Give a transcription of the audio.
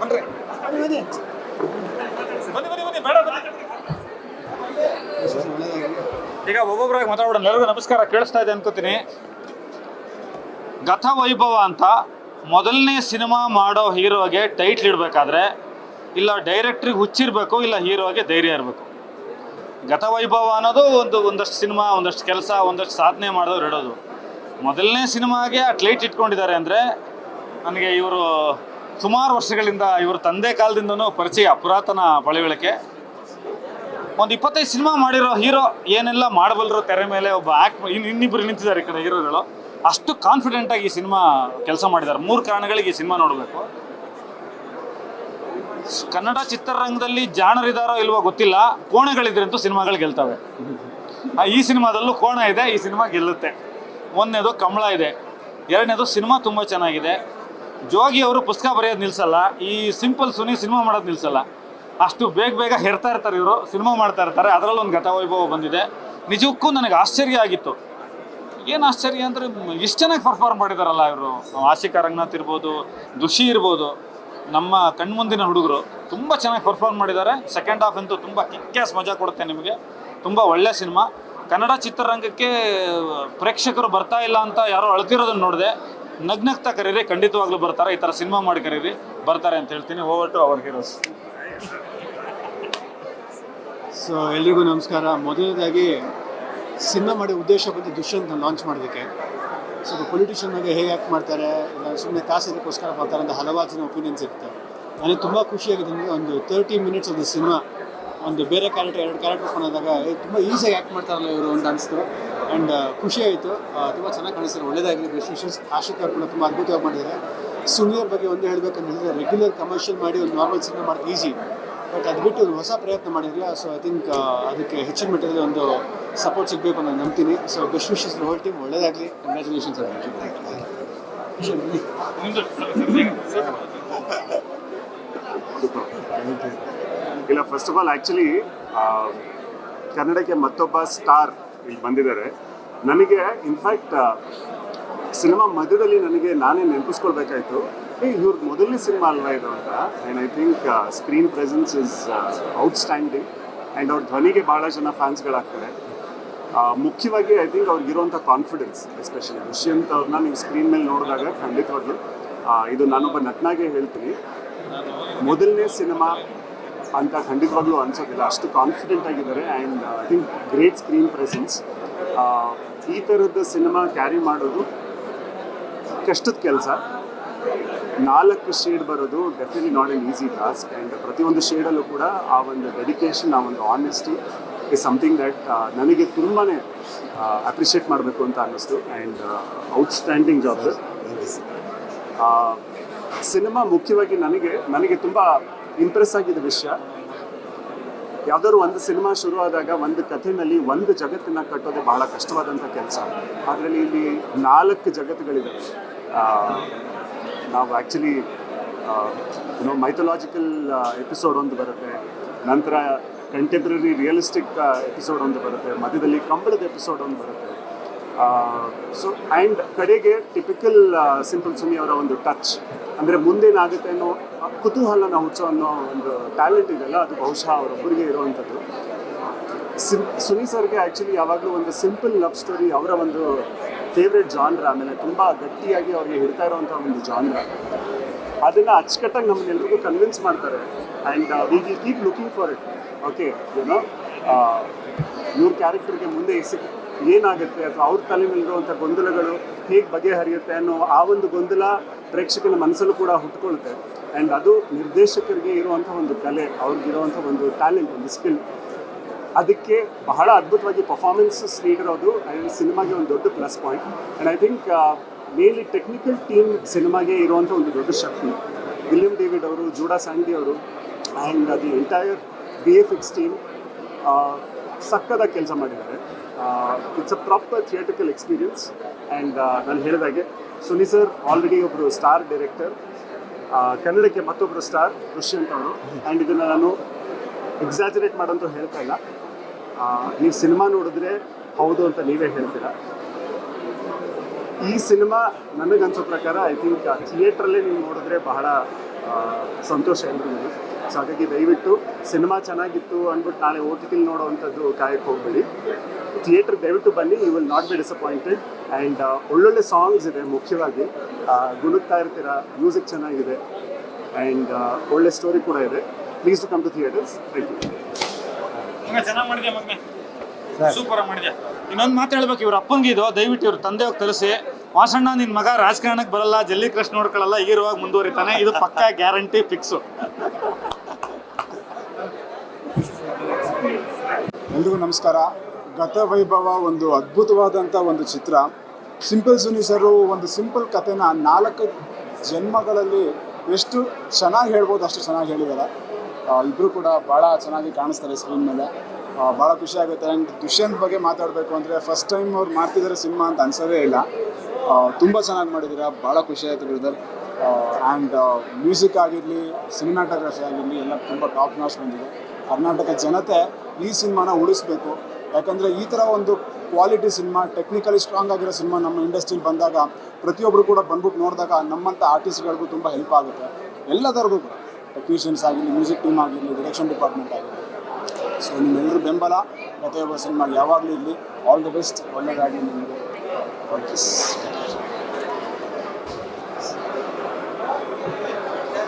ಬನ್ರಿ ಬನ್ನಿ ಬನ್ನಿ. ಬನ್ನಿ ಬೇಡ ಬನ್ನಿ. ಈಗ ಒಬ್ಬೊಬ್ಬರಾಗಿ ಮಾತಾಡೋಣ ಎಲ್ಲರಿಗೂ ನಮಸ್ಕಾರ. ಕೇಳಿಸ್ತಾ ಇದೆ ಅನ್ಕೋತೀನಿ. ಗತ ವೈಭವ ಅಂತ ಮೊದಲನೇ ಸಿನಿಮಾ ಮಾಡೋ ಹೀರೋಗೆ ಟೈಟ್ಲ್ ಇಡಬೇಕಾದ್ರೆ ಇಲ್ಲ ಡೈರೆಕ್ಟ್ರಿಗೆ ಹುಚ್ಚಿರ್ಬೇಕು ಇಲ್ಲ ಹೀರೋಗೆ ಧೈರ್ಯ ಇರಬೇಕು. ಗತ ವೈಭವ ಅನ್ನೋದು ಒಂದು ಒಂದಷ್ಟು ಸಿನಿಮಾ ಒಂದಷ್ಟು ಕೆಲಸ ಒಂದಷ್ಟು ಸಾಧನೆ ಮಾಡೋರು ಇಡೋದು. ಮೊದಲನೇ ಸಿನಿಮಾಗೆ ಆ ಟ್ಲೈಟ್ ಇಟ್ಕೊಂಡಿದ್ದಾರೆ ಅಂದರೆ ನನಗೆ ಇವರು ಸುಮಾರು ವರ್ಷಗಳಿಂದ ಇವರು ತಂದೆ ಕಾಲದಿಂದನೂ ಪರಿಚಯ, ಪುರಾತನ ಪಳಿವಳಿಕೆ. ಒಂದು ಇಪ್ಪತ್ತೈದು ಸಿನಿಮಾ ಮಾಡಿರೋ ಹೀರೋ ಏನೆಲ್ಲ ಮಾಡಬಲ್ಲರು ತೆರೆ ಮೇಲೆ ಒಬ್ಬ ಆಕ್ಟ್ ಇನ್ನು ಇನ್ನಿಬ್ಬರು ನಿಂತಿದ್ದಾರೆ ಈ ಕಡೆ ಹೀರೋಗಳು. ಅಷ್ಟು ಕಾನ್ಫಿಡೆಂಟ್ ಆಗಿ ಈ ಸಿನಿಮಾ ಕೆಲಸ ಮಾಡಿದ್ದಾರೆ. ಮೂರು ಕಾರಣಗಳಿಗೆ ಈ ಸಿನಿಮಾ ನೋಡಬೇಕು. ಕನ್ನಡ ಚಿತ್ರರಂಗದಲ್ಲಿ ಜಾಣರಿದಾರೋ ಇಲ್ವೋ ಗೊತ್ತಿಲ್ಲ. ಕೋಣೆಗಳಿದ್ರಂತೂ ಸಿನಿಮಾಗಳು ಗೆಲ್ತವೆ. ಈ ಸಿನಿಮಾದಲ್ಲೂ ಕೋಣ ಇದೆ, ಈ ಸಿನಿಮಾ ಗೆಲ್ಲುತ್ತೆ. ಒಂದನೇದು ಕಮಲ ಇದೆ. ಎರಡನೇದು ಸಿನಿಮಾ ತುಂಬ ಚೆನ್ನಾಗಿದೆ. ಜೋಗಿ ಅವರು ಪುಸ್ತಕ ಬರೆಯೋದು ನಿಲ್ಸಲ್ಲ, ಈ ಸಿಂಪಲ್ ಸುನಿ ಸಿನಿಮಾ ಮಾಡೋದು ನಿಲ್ಸಲ್ಲ. ಅಷ್ಟು ಬೇಗ ಬೇಗ ಹೆರ್ತಾ ಇರ್ತಾರೆ ಇವರು, ಸಿನಿಮಾ ಮಾಡ್ತಾ ಇರ್ತಾರೆ. ಅದರಲ್ಲಿ ಒಂದು ಗತವೈಭವ ಬಂದಿದೆ. ನಿಜಕ್ಕೂ ನನಗೆ ಆಶ್ಚರ್ಯ ಆಗಿತ್ತು. ಏನು ಆಶ್ಚರ್ಯ ಅಂದರೆ, ಇಷ್ಟು ಚೆನ್ನಾಗಿ ಪರ್ಫಾರ್ಮ್ ಮಾಡಿದಾರಲ್ಲ ಇವರು. ಆಶಿಕಾ ರಂಗನಾಥ್ ಇರ್ಬೋದು ದುಷಿ ಇರ್ಬೋದು. ನಮ್ಮ ಕಣ್ಮುಂದಿನ ಹುಡುಗರು ತುಂಬ ಚೆನ್ನಾಗಿ ಪರ್ಫಾರ್ಮ್ ಮಾಡಿದ್ದಾರೆ. ಸೆಕೆಂಡ್ ಹಾಫ್ ಅಂತೂ ತುಂಬ ಕಿಕ್ಕ್ಯಾಸ್ ಮಜಾ ಕೊಡುತ್ತೆ ನಿಮಗೆ. ತುಂಬ ಒಳ್ಳೆ ಸಿನಿಮಾ. ಕನ್ನಡ ಚಿತ್ರರಂಗಕ್ಕೆ, ಪ್ರೇಕ್ಷಕರು ಬರ್ತಾ ಇಲ್ಲ ಅಂತ ಯಾರೋ ಅಳ್ತಿರೋದನ್ನು ನೋಡಿದೆ. ನಗ್ನಗ್ತಾ ಕರೀರಿ, ಖಂಡಿತವಾಗ್ಲೂ ಬರ್ತಾರೆ. ಈ ಥರ ಸಿನಿಮಾ ಮಾಡಿ ಕರೀರಿ. ಬರ್ತಾರೆ ಅಂತ ಹೇಳ್ತೀನಿ. Over to our heroes so ಎಲ್ರಿಗೂ ನಮಸ್ಕಾರ. ಮೊದಲನೇದಾಗಿ, ಸಿನಿಮಾ ಮಾಡಿ ಉದ್ದೇಶ ಬಂದು ದುಷ್ಯಂತ ಲಾಂಚ್ ಮಾಡೋದಕ್ಕೆ ಸೊ ಪೊಲಿಟಿಷಿಯನ್ ಬಗ್ಗೆ ಹೇಗೆ ಆ್ಯಕ್ಟ್ ಮಾಡ್ತಾರೆ, ಇಲ್ಲ ಸುಮ್ಮನೆ ಕಾಸಿದಕ್ಕೋಸ್ಕರ ಬರ್ತಾರೆ ಅಂತ ಹಲವಾರು ಜನ ಒಪಿನಿಯನ್ಸ್ ಇರುತ್ತೆ. ನನಗೆ ತುಂಬ ಖುಷಿಯಾಗಿದೆ ಒಂದು ತರ್ಟಿ ಮಿನಿಟ್ಸ್ ಒಂದು ಸಿನಿಮಾ ಒಂದು ಬೇರೆ ಕ್ಯಾರೆಕ್ಟರ್ ಎರಡು ಕ್ಯಾರೆಕ್ಟರ್ ಬಂದಾಗ ತುಂಬ ಈಸಿಯಾಗಿ ಆ್ಯಕ್ಟ್ ಮಾಡ್ತಾರಲ್ಲ ಇವರು ಅಂತ ಅನಿಸ್ತು. ಆ್ಯಂಡ್ ಖುಷಿ ಆಯಿತು. ತುಂಬ ಚೆನ್ನಾಗಿ ಕಾಣಿಸ್ತಾರೆ. ಒಳ್ಳೆಯದಾಗಲಿ ಬೆಸ್ಟ್ ಆಶಿಕ್ ಆಶಿಕಾ ಕೂಡ ತುಂಬ ಅದ್ಭುತವಾಗಿ ಮಾಡಿದ್ದಾರೆ. ಸುನೀರ್ ಬಗ್ಗೆ ಒಂದು ಹೇಳಬೇಕಂತ ಹೇಳಿದ್ರೆ ರೆಗ್ಯುಲರ್ ಕಮರ್ಷಿಯಲ್ ಮಾಡಿ ಒಂದು ನಾರ್ಮಲ್ ಸಿನಿಮಾ ಮಾಡೋದು ಈಸಿ ಬಟ್ ಅದು ಬಿಟ್ಟು ಹೊಸ ಪ್ರಯತ್ನ ಮಾಡಿರಲಿಲ್ಲ ಸೊ ಐ ಥಿಂಕ್ ಅದಕ್ಕೆ ಹೆಚ್ಚಿನ ಮಟ್ಟದಲ್ಲಿ ಒಂದು ಸಪೋರ್ಟ್ ಸಿಗಬೇಕು ನಾನು ನಂಬ್ತೀನಿ. So best wishes whole team ಒಳ್ಳೇದಾಗಲಿ. ಕಂಗ್ರ್ಯಾಚುಲೇಷನ್ಸ್ ಇಲ್ಲ ಫಸ್ಟ್ ಆಫ್ ಆಲ್ ಆ್ಯಕ್ಚುಲಿ ಕನ್ನಡಕ್ಕೆ ಮತ್ತೊಬ್ಬ ಸ್ಟಾರ್ ಇಲ್ಲಿ ಬಂದಿದ್ದಾರೆ. ನನಗೆ ಇನ್ಫ್ಯಾಕ್ಟ್ ಸಿನಿಮಾ ಮಧ್ಯದಲ್ಲಿ ನನಗೆ ನಾನೇ ನೆನಪಿಸ್ಕೊಳ್ಬೇಕಾಯ್ತು. ಇವ್ರ ಮೊದಲನೇ ಸಿನಿಮಾ ಅಲ್ವಾ ಇದು ಅಂತ? And I think screen presence is outstanding and ಅವ್ರ ಧ್ವನಿಗೆ ಭಾಳ ಜನ ಫ್ಯಾನ್ಸ್ಗಳಾಗ್ತಾರೆ ಮುಖ್ಯವಾಗಿ ಐ ಥಿಂಕ್ ಅವ್ರಿಗಿರುವಂಥ ಕಾನ್ಫಿಡೆನ್ಸ್ ಎಸ್ಪೆಷಲಿ ದುಷ್ಯಂತ್ ಅವ್ರನ್ನ ನೀವು ಸ್ಕ್ರೀನ್ ಮೇಲೆ ನೋಡಿದಾಗ ಖಂಡಿತವಾಗ್ಲೂ ಇದು ನಾನೊಬ್ಬ ನಟನಾಗೆ ಹೇಳ್ತೀನಿ. ಮೊದಲನೇ ಸಿನಿಮಾ ಅಂತ ಖಂಡಿತವಾಗ್ಲೂ ಅನ್ಸೋದಿಲ್ಲ. ಅಷ್ಟು ಕಾನ್ಫಿಡೆಂಟ್ ಆಗಿದ್ದಾರೆ and I think great screen presence ಈ ಥರದ ಸಿನಿಮಾ ಕ್ಯಾರಿ ಮಾಡೋದು ಕಷ್ಟದ ಕೆಲಸ. ನಾಲ್ಕು ಶೇಡ್ ಬರೋದು definitely not an easy task and ಪ್ರತಿಯೊಂದು ಶೇಡಲ್ಲೂ ಕೂಡ ಆ ಒಂದು ಡೆಡಿಕೇಶನ್ ಆ ಒಂದು ಆನೆಸ್ಟಿ ಇಸ್ ಸಮಥಿಂಗ್ ದಟ್ ನನಗೆ ತುಂಬಾ ಅಪ್ರಿಷಿಯೇಟ್ ಮಾಡಬೇಕು ಅಂತ ಅನ್ನಿಸ್ತು ಆ್ಯಂಡ್ ಔಟ್ಸ್ಟ್ಯಾಂಡಿಂಗ್ ಜಾಬ್ ಸಿನಿಮಾ ಮುಖ್ಯವಾಗಿ ನನಗೆ ನನಗೆ ತುಂಬ ಇಂಪ್ರೆಸ್ ಆಗಿದ್ದ ವಿಷಯ. ಯಾವ್ದಾದ್ರು ಒಂದು ಸಿನಿಮಾ ಶುರು ಆದಾಗ ಒಂದು ಕಥೆನಲ್ಲಿ ಒಂದು ಜಗತ್ತನ್ನ ಕಟ್ಟೋದು ಬಹಳ ಕಷ್ಟವಾದಂಥ ಕೆಲಸ. ಅದರಲ್ಲಿ ಇಲ್ಲಿ ನಾಲ್ಕು ಜಗತ್ತುಗಳಿದ್ದಾವೆ ಆ, ನಾವು ಆ್ಯಕ್ಚುಲಿ ಏನೋ ಮೈಥೊಲಾಜಿಕಲ್ ಎಪಿಸೋಡ್ ಒಂದು ಬರುತ್ತೆ. ನಂತರ ಕಂಟೆಂಪ್ರರಿ ರಿಯಲಿಸ್ಟಿಕ್ ಎಪಿಸೋಡ್ ಒಂದು ಬರುತ್ತೆ. ಮಧ್ಯದಲ್ಲಿ ಕಂಬಳದ ಎಪಿಸೋಡ್ ಒಂದು ಬರುತ್ತೆ. ಸೊ ಆ್ಯಂಡ್ ಕಡೆಗೆ ಟಿಪಿಕಲ್ ಸಿಂಪಲ್ ಸುನಿ ಅವರ ಒಂದು ಟಚ್ ಅಂದರೆ ಮುಂದೇನಾಗುತ್ತೆ ಅನ್ನೋ ಕುತೂಹಲನ ಹುಚ್ಚೋ ಅನ್ನೋ ಒಂದು ಟ್ಯಾಲೆಂಟ್ ಇದೆಯಲ್ಲ, ಅದು ಬಹುಶಃ ಅವರೊಬ್ಬರಿಗೆ ಇರುವಂಥದ್ದು. ಸಿಂ ಸುನಿ ಸರ್ಗೆ ಆ್ಯಕ್ಚುಲಿ ಯಾವಾಗಲೂ ಒಂದು ಸಿಂಪಲ್ ಲವ್ ಸ್ಟೋರಿ ಅವರ ಒಂದು ಫೇವ್ರೆಟ್ ಜಾನ್ರ ಆಮೇಲೆ ತುಂಬ ಗಟ್ಟಿಯಾಗಿ ಅವ್ರಿಗೆ ಹಿಡ್ತಾ ಇರೋವಂಥ ಒಂದು ಜಾನ್ರ ಅದನ್ನು ಅಚ್ಚುಕಟ್ಟಾಗಿ ನಮ್ಮನ್ನೆಲ್ರಿಗೂ ಕನ್ವಿನ್ಸ್ ಮಾಡ್ತಾರೆ. And we will keep looking for it okay ಏನೋ ಇವ್ರ ಕ್ಯಾರೆಕ್ಟರ್ಗೆ ಮುಂದೆ ಸಿಕ್ ಏನಾಗುತ್ತೆ ಅಥವಾ ಅವ್ರ ತಲೆ ಮೇಲಿರುವಂಥ ಗೊಂದಲಗಳು ಹೇಗೆ ಬಗೆಹರಿಯುತ್ತೆ ಅನ್ನೋ ಆ ಒಂದು ಗೊಂದಲ ಪ್ರೇಕ್ಷಕನ ಮನಸ್ಸಲ್ಲೂ ಕೂಡ ಹುಟ್ಕೊಳುತ್ತೆ. ಆ್ಯಂಡ್ ಅದು ನಿರ್ದೇಶಕರಿಗೆ ಇರುವಂಥ ಒಂದು ಕಲೆ ಅವ್ರಿಗಿರುವಂಥ ಒಂದು ಟ್ಯಾಲೆಂಟ್ ಒಂದು ಸ್ಕಿಲ್ ಅದಕ್ಕೆ ಬಹಳ ಅದ್ಭುತವಾಗಿ ಪರ್ಫಾರ್ಮೆನ್ಸಸ್ ನೀಡಿರೋದು ಸಿನಿಮಾಗೆ ಒಂದು ದೊಡ್ಡ plus point and I think ಮೇಲಿ technical team ಸಿನಿಮಾಗೆ ಇರುವಂಥ ಒಂದು ದೊಡ್ಡ ಶಕ್ತಿ. ವಿಲಿಯಂ ಡೇವಿಡ್ ಅವರು, ಜೂಡಾ ಸ್ಯಾಂಡಿ ಅವರು and the entire B F X team ಸಕ್ಕದಾಗಿ ಕೆಲಸ ಮಾಡಿದ್ದಾರೆ. It's a proper theatrical experience and ನಾನು ಹೇಳಿದಾಗೆ, ಸುನಿ ಸರ್ ಆಲ್ರೆಡಿ ಒಬ್ಬರು ಸ್ಟಾರ್ ಡೈರೆಕ್ಟರ್ ಕನ್ನಡಕ್ಕೆ ಮತ್ತೊಬ್ಬರು ಸ್ಟಾರ್ ದುಷ್ಯಂತ್ ಅವರು. ಆ್ಯಂಡ್ ಇದನ್ನು ನಾನು ಎಕ್ಸಾಜರೇಟ್ ಮಾಡೋಂಥ ಹೇಳ್ತಾ ಇಲ್ಲ. ನೀವು ಸಿನಿಮಾ ನೋಡಿದ್ರೆ ಹೌದು ಅಂತ ನೀವೇ ಹೇಳ್ತೀರಾ? ಈ ಸಿನಿಮಾ ನನಗನ್ಸೋ ಪ್ರಕಾರ ಐ ಥಿಂಕ್ ಥಿಯೇಟ್ರಲ್ಲೇ ನೀವು ನೋಡಿದ್ರೆ ಬಹಳ ಸಂತೋಷ ಎಲ್ರಿಗೂ. ಸೊ ಹಾಗಾಗಿ ದಯವಿಟ್ಟು ಸಿನಿಮಾ ಚೆನ್ನಾಗಿತ್ತು ಅಂದ್ಬಿಟ್ಟು ನಾಳೆ ಓ ಟಿ ಟಿಲಿ ನೋಡೋವಂಥದ್ದು ಕಾಯಕ್ಕೆ ಹೋಗ್ಬೇಡಿ. ಥಿಯೇಟ್ರ್ ದಯವಿಟ್ಟು ಬನ್ನಿ you will not be disappointed and ಒಳ್ಳೊಳ್ಳೆ ಸಾಂಗ್ಸ್ ಇದೆ ಮುಖ್ಯವಾಗಿ. ಗುಣಕ್ತಾ ಗುಣಗ್ತಾ ಇರ್ತೀರಾ ಮ್ಯೂಸಿಕ್ ಚೆನ್ನಾಗಿದೆ. ಆ್ಯಂಡ್ ಒಳ್ಳೆ ಸ್ಟೋರಿ ಕೂಡ ಇದೆ. Please to come to theatres thank you ಚೆನ್ನಾಗಿ ಮಗನೆ ಸೂಪರ್ ಮಾಡಿದ್ಯಾ? ಇನ್ನೊಂದು ಮಾತು ಹೇಳ್ಬೇಕು ಇವ್ರ ಅಪ್ಪಂಗೆ ಇದು. ದಯವಿಟ್ಟು ಇವ್ರ ತಂದೆ ಹೋಗಿ ತರಿಸಿ ವಾಸಣ್ಣ ನಿನ್ ಮಗ ರಾಜಕಾರಣಕ್ಕೆ ಬರಲ್ಲ ಜಲ್ಲಿ ಕೃಷ್ಣ ನೋಡ್ಕೊಳ್ಳಲ್ಲ ಹೀರೋವಾಗಿ ಮುಂದುವರಿತಾನೆ. ಇದು ಪಕ್ಕಾ ಗ್ಯಾರಂಟಿ ಫಿಕ್ಸು ಎಲ್ರಿಗೂ ನಮಸ್ಕಾರ. ಗತವೈಭವ ಒಂದು ಅದ್ಭುತವಾದಂಥ ಒಂದು ಚಿತ್ರ. ಸಿಂಪಲ್ ಸುನಿ ಸರು ಒಂದು ಸಿಂಪಲ್ ಕಥೆನ ನಾಲ್ಕು ಜನ್ಮಗಳಲ್ಲಿ ಎಷ್ಟು ಚೆನ್ನಾಗಿ ಹೇಳ್ಬೋದು ಅಷ್ಟು ಚೆನ್ನಾಗಿ ಹೇಳಿದ್ದಾರೆ. ಇಬ್ಬರು ಕೂಡ ಭಾಳ ಚೆನ್ನಾಗಿ ಕಾಣಿಸ್ತಾರೆ ಸ್ಕ್ರೀನ್ ಮೇಲೆ. ಭಾಳ ಖುಷಿ ಆಗುತ್ತೆ. ಆ್ಯಂಡ್ ದುಷ್ಯಂತ್ ಬಗ್ಗೆ ಮಾತಾಡಬೇಕು ಅಂದರೆ ಫಸ್ಟ್ ಟೈಮ್ ಅವ್ರು ಮಾಡ್ತಿದ್ದಾರೆ ಸಿನಿಮಾ ಅಂತ ಅನ್ಸೋದೇ ಇಲ್ಲ. ತುಂಬ ಚೆನ್ನಾಗಿ ಮಾಡಿದ್ದೀರಾ. ಭಾಳ ಖುಷಿ ಆಯಿತು ಬ್ರದರ್ ಆ್ಯಂಡ್ ಮ್ಯೂಸಿಕ್ ಆಗಿರಲಿ ಸಿನಿಮಾಟೋಗ್ರಫಿ ಆಗಿರಲಿ ಎಲ್ಲ ತುಂಬ ಟಾಪ್ ನಾಚ್ ಬಂದಿದೆ. ಕರ್ನಾಟಕ ಜನತೆ ಈ ಸಿನಿಮಾನ ಉಳಿಸ್ಬೇಕು. ಯಾಕಂದರೆ ಈ ಥರ ಒಂದು ಕ್ವಾಲಿಟಿ ಸಿನಿಮಾ ಟೆಕ್ನಿಕಲಿ ಸ್ಟ್ರಾಂಗ್ ಆಗಿರೋ ಸಿನಿಮಾ ನಮ್ಮ ಇಂಡಸ್ಟ್ರಿಲಿ ಬಂದಾಗ ಪ್ರತಿಯೊಬ್ಬರು ಕೂಡ ಬಂದ್ಬಿಟ್ಟು ನೋಡಿದಾಗ ನಮ್ಮಂಥ ಆರ್ಟಿಸ್ಟ್ಗಳಿಗೂ ತುಂಬ ಹೆಲ್ಪ್ ಆಗುತ್ತೆ. ಎಲ್ಲದರಿಗೂ ಕೂಡ. ಟೆಕ್ನಿಷಿಯನ್ಸ್ ಆಗಿರಲಿ ಮ್ಯೂಸಿಕ್ ಟೀಮ್ ಆಗಿರಲಿ ಡಿರೆಕ್ಷನ್ ಡಿಪಾರ್ಟ್ಮೆಂಟ್ ಆಗಿರಲಿ. ಸೊ ನಿಮ್ಮೆಲ್ಲರೂ ಬೆಂಬಲ, ಪ್ರತಿಯೊಬ್ಬ ಸಿನಿಮಾಗೆ ಯಾವಾಗಲೂ ಇರಲಿ. ಆಲ್ ದಿ ಬೆಸ್ಟ್ ಒಳ್ಳೆಯದಾಗಿ ನಿಮಗೆ.